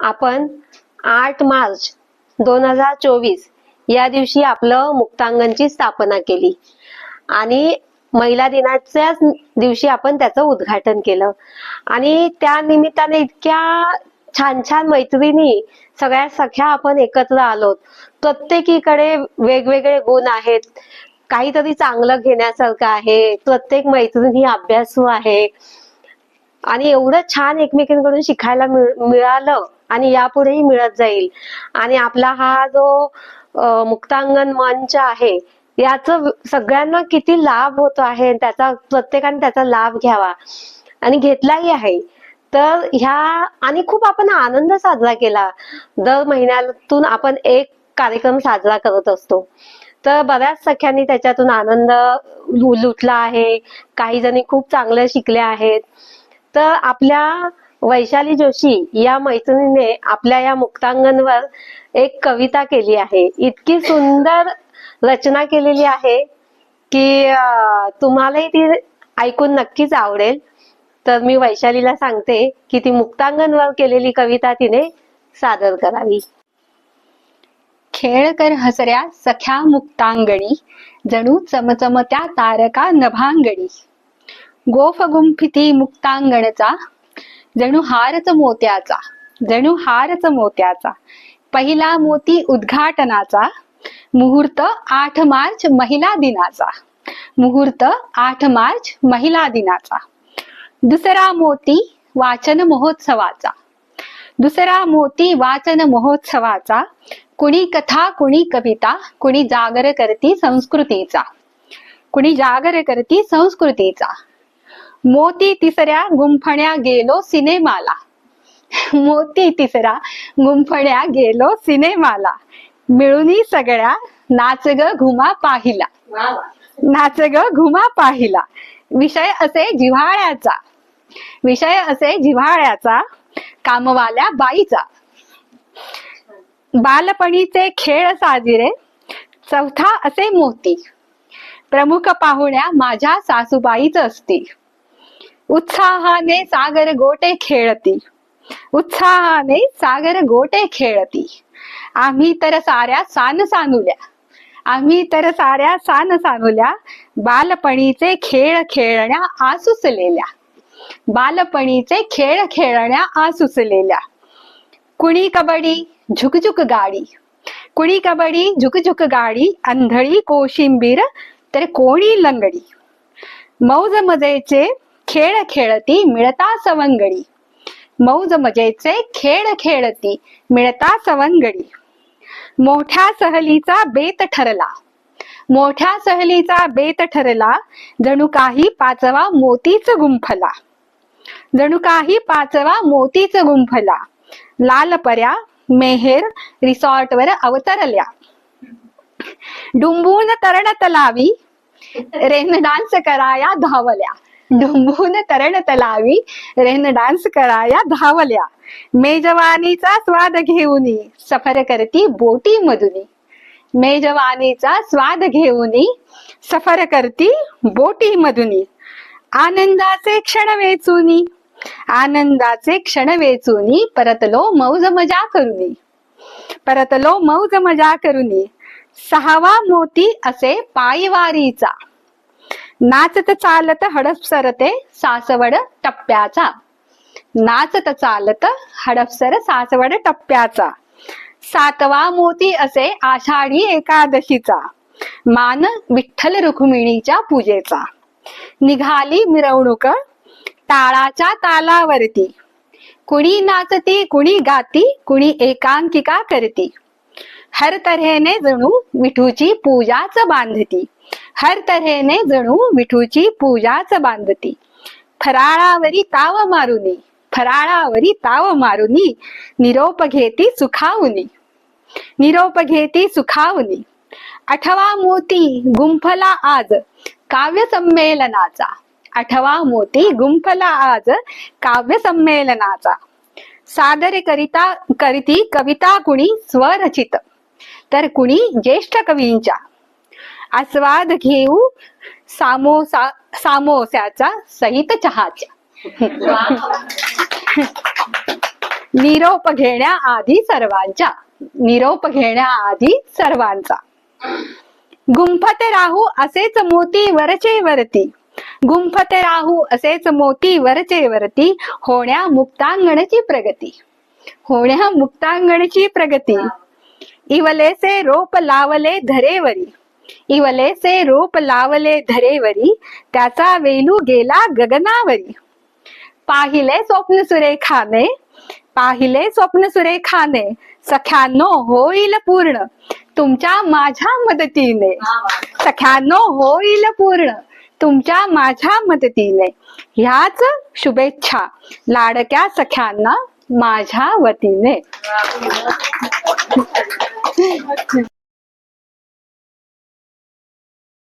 आपण आठ मार्च दोन हजार चोवीस या दिवशी आपलं मुक्तांगणची स्थापना केली. आणि महिला दिनाच्याच दिवशी आपण त्याचं उद्घाटन केलं. आणि त्या निमित्ताने इतक्या छान छान मैत्रिणी सगळ्या सख्या आपण एकत्र आलो प्रत्येकीकडे वेगवेगळे गुण आहेत. काहीतरी चांगलं घेण्यासारखं आहे. प्रत्येक मैत्रीण ही अभ्यासू आहे. आणि एवढं छान एकमेकींकडून शिकायला मिळालं. आणि यापुढेही मिळत जाईल. आणि आपला हा जो मुक्तांगण मंच आहे याच सगळ्यांना किती लाभ होतो आहे त्याचा प्रत्येकाने त्याचा लाभ घ्यावा. आणि घेतलाही आहे. तर ह्या आणि खूप आपण आनंद साजरा केला. दर महिन्यातून आपण एक कार्यक्रम साजरा करत असतो. तर बऱ्याच सख्यांनी त्याच्यातून आनंद लु- लुटला आहे. काही जणी खूप चांगलं शिकल्या आहेत. तर आपल्या वैशाली जोशी या मैत्रिणीने आपल्या या मुक्तांगणवर एक कविता केली आहे. इतकी सुंदर रचना केलेली आहे की तुम्हालाही ती ऐकून नक्कीच आवडेल. तर मी वैशालीला सांगते की ती मुक्तांगणवर केलेली कविता तिने सादर करावी. खेळ कर हसऱ्या सख्या मुक्तांगणी जणू चमचमत्या तारका नभांगणी. गोफ गुंफिती मुक्तांगणचा जणू हारच मोत्याचा जणू हारच मोत्याचा. पहिला मोती उद्घाटनाचा मुहूर्त आठ मार्च महिला दिनाचा. मुहूर्त आठ मार्च महिला दिनाचा. दुसरा मोती वाचन महोत्सवाचा. दुसरा मोती वाचन महोत्सवाचा कुणी कथा कुणी कविता कुणी जागर करती संस्कृतीचा. कुणी जागर करती संस्कृतीचा. मोती तिसऱ्या गुंफण्या गेलो सिनेमाला. मोती तिसरा गुंफण्या गेलो सिनेमाला. मिळूनी सगळ्या नाच ग घुमा पाहिला. नाच ग घुमा पाहिला. विषय असे जिव्हाळ्याचा. विषय असे जिव्हाळ्याचा. कामवाल्या बाईचा. बालपणीचे खेळ साजिरे. चौथा असे मोती. प्रमुख पाहुण्या माझ्या सासूबाईच असती उत्साहाने सागर गोटे खेळती उत्साहाने सागर गोटे खेळती आम्ही तर साऱ्या सान सानुल्या आम्ही तर साऱ्या सान सानुल्या बालपणीचे खेळ खेळण्या आसुसलेल्या बालपणीचे खेळ खेळण्या आसुसलेल्या कुणी कबड्डी झुकझुक गाडी कुणी कबड्डी झुकझुक गाडी अंधळी कोशिंबीर तर कोणी लंगडी मौज मजेचे खेळ खेळती मिळता सवंगडी. मौज मजेचे खेळ खेळती मिळता सवंगडी. मोठ्या सहलीचा बेत ठरला. मोठ्या सहलीचा बेत ठरला जणू काही पाचवा मोतीच गुंफला. जणू काही पाचवा मोतीच गुंफला. लाल पर्या मेहेर रिसॉर्टवर अवतरल्या. डुंबून तरण तलावी रेन डान्स कराया धावल्या. डुंबून तरण तलावी रेन डान्स कराया धावल्या. मेजवानीचा स्वाद घेऊनी सफर करती बोटी मधुनी. मेजवानीचा स्वाद घेऊनी सफर करती बोटी मधुनी. आनंदाचे क्षण वेचुनी आनंदाचे क्षण वेचुनी परतलो मौज मजा करुनी. परतलो मौज मजा करुनी. सहावा मोती असे पायवारीचा. नाचत चालत हडपसरते सासवड टप्प्याचा. नाचत चालत हडपसर सासवड टप्प्याचा. सातवा मोती असे आषाढी एकादशीचा. मान विठ्ठल रुक्मिणीच्या पूजेचा. निघाली मिरवणूक टाळाच्या तालावरती. कुणी नाचती कुणी गाती कुणी एकांकिका करती. हर तऱ्हेने जणू विठूची पूजाच बांधती. हर तऱ्हेने जणू विठूची पूजाच बांधती. फराळावरी ताव मारुनी फराळावरी ताव मारुनी निरोप घेती सुखावनी निरोप घेती सुखावनी आठवा मोती गुंफला आज काव्य संमेलनाचा. आठवा मोती गुंफला आज काव्य संमेलनाचा. सादर करिता करिती कविता कुणी स्वरचित. तर कुणी ज्येष्ठ कवींच्या. आस्वाद घेऊ सामोसा सामोस्याचा सहित चहाच्या निरोप घेण्याआधी सर्वांच्या निरोप घेण्याआधी सर्वांचा. गुंफत राहू असेच मोती वरचे वरती. गुंफत राहू असेच मोती वरचे वरती. होण्या मुक्तांगणची प्रगती. होण्या मुक्तांगणची प्रगती. इवलेसे रोप लावले धरेवरी. इवलेसे रोप लावले धरेवरी त्याचा वेलू गेला गगनावरी. पाहिले स्वप्न सुरेखाने पाहिले स्वप्न सुरेखाने सख्यानो होईल पूर्ण तुमच्या माझ्या मदतीने. सख्यानो होईल पूर्ण तुमच्या माझ्या मदतीने. ह्याच शुभेच्छा लाडक्या सख्यांना माझ्या वतीने.